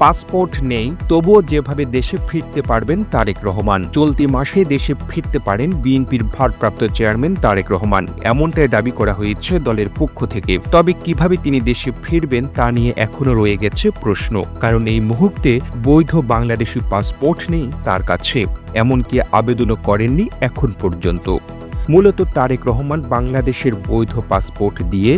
Passport নেই, তবুও যেভাবে দেশে ফিরতে পারবেন তারেক রহমান। চলতি মাসে দেশে ফিরতে পারেন বিএনপির ভারপ্রাপ্ত চেয়ারম্যান তারেক রহমান। এমনটাই দাবি করা হয়েছে দলের পক্ষ থেকে। তবে কীভাবে তিনি দেশে ফিরবেন তা নিয়ে এখনও রয়ে গেছে প্রশ্ন। কারণ এই মুহূর্তে বৈধ বাংলাদেশি পাসপোর্ট নেই তার কাছে। এমনকি আবেদনও করেননি এখন পর্যন্ত। মূলত তারেক রহমান বাংলাদেশের বৈধ পাসপোর্ট দিয়ে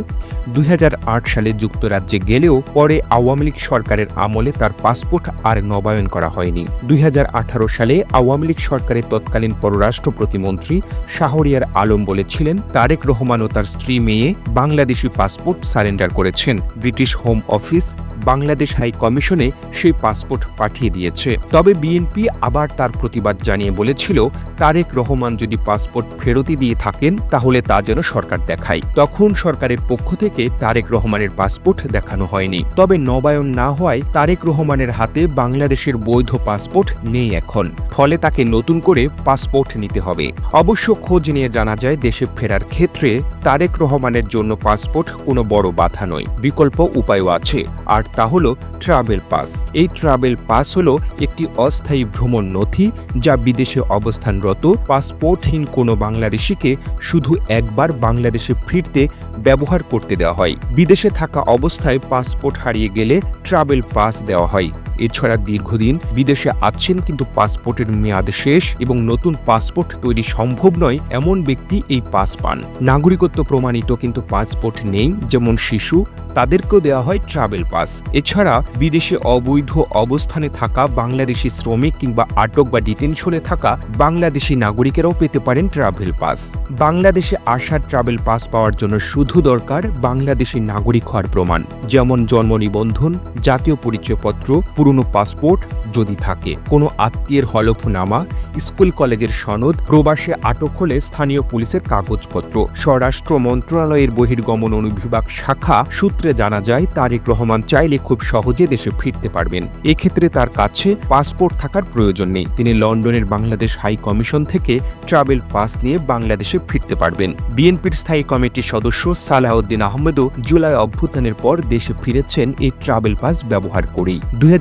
দু হাজার আট সালে যুক্তরাজ্যে গেলেও পরে আওয়ামী লীগ সরকারের আমলে তার পাসপোর্ট আর নবায়ন করা হয়নি। দুই হাজার আঠারো সালে আওয়ামী লীগ সরকারের তৎকালীন পররাষ্ট্র প্রতিমন্ত্রী শাহরিয়ার আলম বলেছিলেন, তারেক রহমান ও তার স্ত্রী মেয়ে বাংলাদেশি পাসপোর্ট সারেন্ডার করেছেন। British home office Bangladesh high কমিশনে সেই পাসপোর্ট পাঠিয়ে দিয়েছে। তবে বিএনপি আবার তার প্রতিবাদ জানিয়ে বলেছিল, তারেক রহমান যদি পাসপোর্ট ফেরতই দিয়ে থাকেন, তাহলে তা যেন সরকার দেখায়। তখন সরকারের পক্ষ থেকে তারেক রহমানের পাসপোর্ট দেখানো হয়নি। তবে নবায়ন না হওয়ায় তারেক রহমানের হাতে বাংলাদেশের বৈধ পাসপোর্ট নেই এখন। ফলে তাকে নতুন করে পাসপোর্ট নিতে হবে। অবশ্য খোঁজ নিয়ে জানা যায়, দেশে ফেরার ক্ষেত্রে তারেক রহমানের জন্য পাসপোর্ট কোনো বড় বাধা নয়। বিকল্প উপায়ও আছে। আর তা হলো ট্রাভেল পাস এই ট্রাভেল পাস হলো একটি অস্থায়ী ভ্রমণ নথি যা বিদেশে অবস্থানরত পাসপোর্টহীন কোনো বাংলাদেশিকে শুধু একবার বাংলাদেশে ফিরতে ব্যবহার করতে দেওয়া হয়। বিদেশে থাকা অবস্থায় পাসপোর্ট হারিয়ে গেলে ট্রাভেল পাস দেওয়া হয়। এছাড়া দীর্ঘদিন বিদেশে আছেন কিন্তু পাসপোর্টের মেয়াদ শেষ এবং নতুন পাসপোর্ট তৈরি সম্ভব নয় এমন ব্যক্তি এই পাস পান। নাগরিকত্ব প্রমাণিত কিন্তু পাসপোর্ট নেই, যেমন শিশু, তাদেরকেও দেওয়া হয় ট্রাভেল পাস এছাড়া বিদেশে অবৈধ অবস্থানে থাকা বাংলাদেশি শ্রমিক কিংবা আটক বা ডিটেনশনে থাকা বাংলাদেশি নাগরিকেরাও পেতে পারেন ট্রাভেল পাস। বাংলাদেশে আসার ট্রাভেল পাস পাওয়ার জন্য শুধু দরকার বাংলাদেশি নাগরিক হওয়ার প্রমাণ, যেমন জন্ম নিবন্ধন, জাতীয় পরিচয়পত্র, পুরনো পাসপোর্ট যদি থাকে। কোনো আত্মীয়ের হলফনামা, স্কুল কলেজের সনদ, প্রবাসে আটক হলে স্থানীয় পুলিশের কাগজপত্র, স্বরাষ্ট্র মন্ত্রণালয়ের বহির্গমন অনুবিভাগ শাখা সূত্রে জানা যায়, তারেক রহমান চাইলে খুব সহজে দেশে ফিরতে পারবেন। এক্ষেত্রে তার কাছে পাসপোর্ট থাকার প্রয়োজন নেই। তিনি লন্ডনের বাংলাদেশ হাই কমিশন থেকে ট্রাভেল পাস নিয়ে বাংলাদেশে ফিরতে পারবেন। বিএনপির স্থায়ী কমিটির সদস্য সালাহউদ্দিন আহমেদও জুলাই অভ্যুত্থানের পর দেশে ফিরেছেন এই ট্রাভেল পাস ব্যবহার করেই। দুই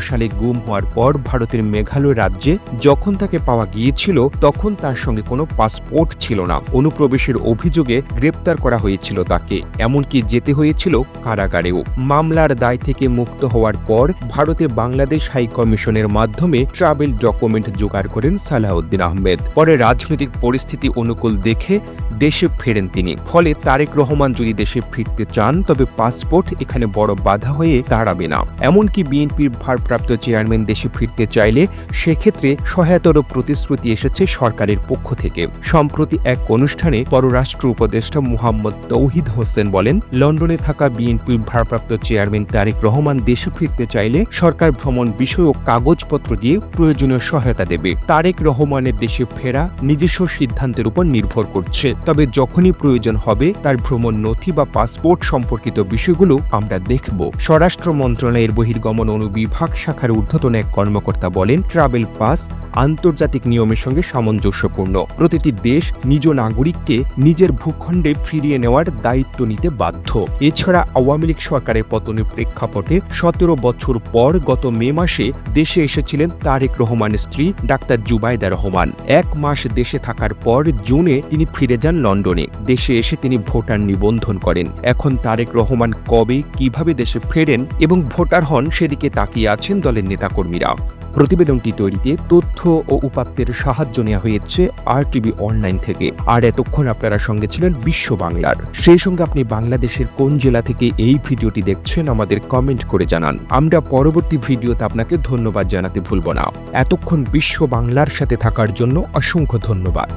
সালে গুম হওয়ার পর ভারতের মেঘালয় রাজ্যে যখন তাকে পাওয়া গিয়েছিল, তখন তার সঙ্গে কোনো পাসপোর্ট ছিল না। অনুপ্রবেশের অভিযোগে গ্রেপ্তার করা হয়েছিল তাকে। এমনকি যেতে হয়েছিল কারাগারেও। মামলার দায় থেকে মুক্ত হওয়ার পর ভারতে বাংলাদেশ হাই কমিশনের মাধ্যমে ট্রাভেল ডকুমেন্ট জোগাড় করেন সালাহউদ্দিন আহমেদ। পরে রাজনৈতিক পরিস্থিতি অনুকূল দেখে দেশে ফেরেন তিনি। ফলে তারেক রহমান যদি দেশে ফিরতে চান, তবে পাসপোর্ট এখানে বড় বাধা হয়ে দাঁড়াবে না। এমনকি বিএনপির ভারপ্রাপ্ত চেয়ারম্যান দেশে ফিরতে চাইলে সেক্ষেত্রে সহায়তার প্রতিশ্রুতি এসেছে সরকারের পক্ষ থেকে। সম্প্রতি এক অনুষ্ঠানে পররাষ্ট্র উপদেষ্টা মুহাম্মদ তৌহিদ হোসেন বলেন, লন্ডনে থাকা বিএনপির ভারপ্রাপ্ত চেয়ারম্যান তারেক রহমান দেশে ফিরতে চাইলে সরকার ভ্রমণ বিষয়ক কাগজপত্র দিয়ে প্রয়োজনীয় সহায়তা দেবে। তারেক রহমানের দেশে ফেরা নিজস্ব সিদ্ধান্তের উপর নির্ভর করছে। তবে যখনই প্রয়োজন হবে তার ভ্রমণ নথি বা পাসপোর্ট সম্পর্কিত বিষয়গুলো আমরা দেখব। স্বরাষ্ট্র মন্ত্রণালয়ের বহির্গমন অনুবিভাগ শাখার ঊর্ধ্বতন এক কর্মকর্তা বলেন, ট্রাভেল পাস আন্তর্জাতিক নিয়মের সঙ্গে সামঞ্জস্যপূর্ণ। প্রতিটি দেশ নিজ নাগরিককে নিজের ভূখণ্ডে ফিরিয়ে নেওয়ার দায়িত্ব নিতে বাধ্য। এছাড়া আওয়ামী লীগ সরকারের পতনের প্রেক্ষাপটে সতেরো বছর পর গত মে মাসে দেশে এসেছিলেন তারেক রহমানের স্ত্রী ডাক্তার জুবাইদা রহমান। এক মাস দেশে থাকার পর জুনে তিনি ফিরে যান লন্ডনে। দেশে এসে তিনি ভোটার নিবন্ধন করেন। এখন তারেক রহমান কবে, কীভাবে দেশে ফেরেন এবং ভোটার হন সেদিকে তাকিয়ে আছেন দলের নেতাকর্মীরা। প্রতিবেদনটি তৈরিতে তথ্য ও উপাত্তের সাহায্য নেওয়া হয়েছে আর টিভি অনলাইন থেকে। আর এতক্ষণ আপনারা সঙ্গে ছিলেন বিশ্ব বাংলার। সেই সঙ্গে আপনি বাংলাদেশের কোন জেলা থেকে এই ভিডিওটি দেখছেন আমাদের কমেন্ট করে জানান। আমরা পরবর্তী ভিডিওতে আপনাকে ধন্যবাদ জানাতে ভুলব না। এতক্ষণ বিশ্ব বাংলার সাথে থাকার জন্য অসংখ্য ধন্যবাদ।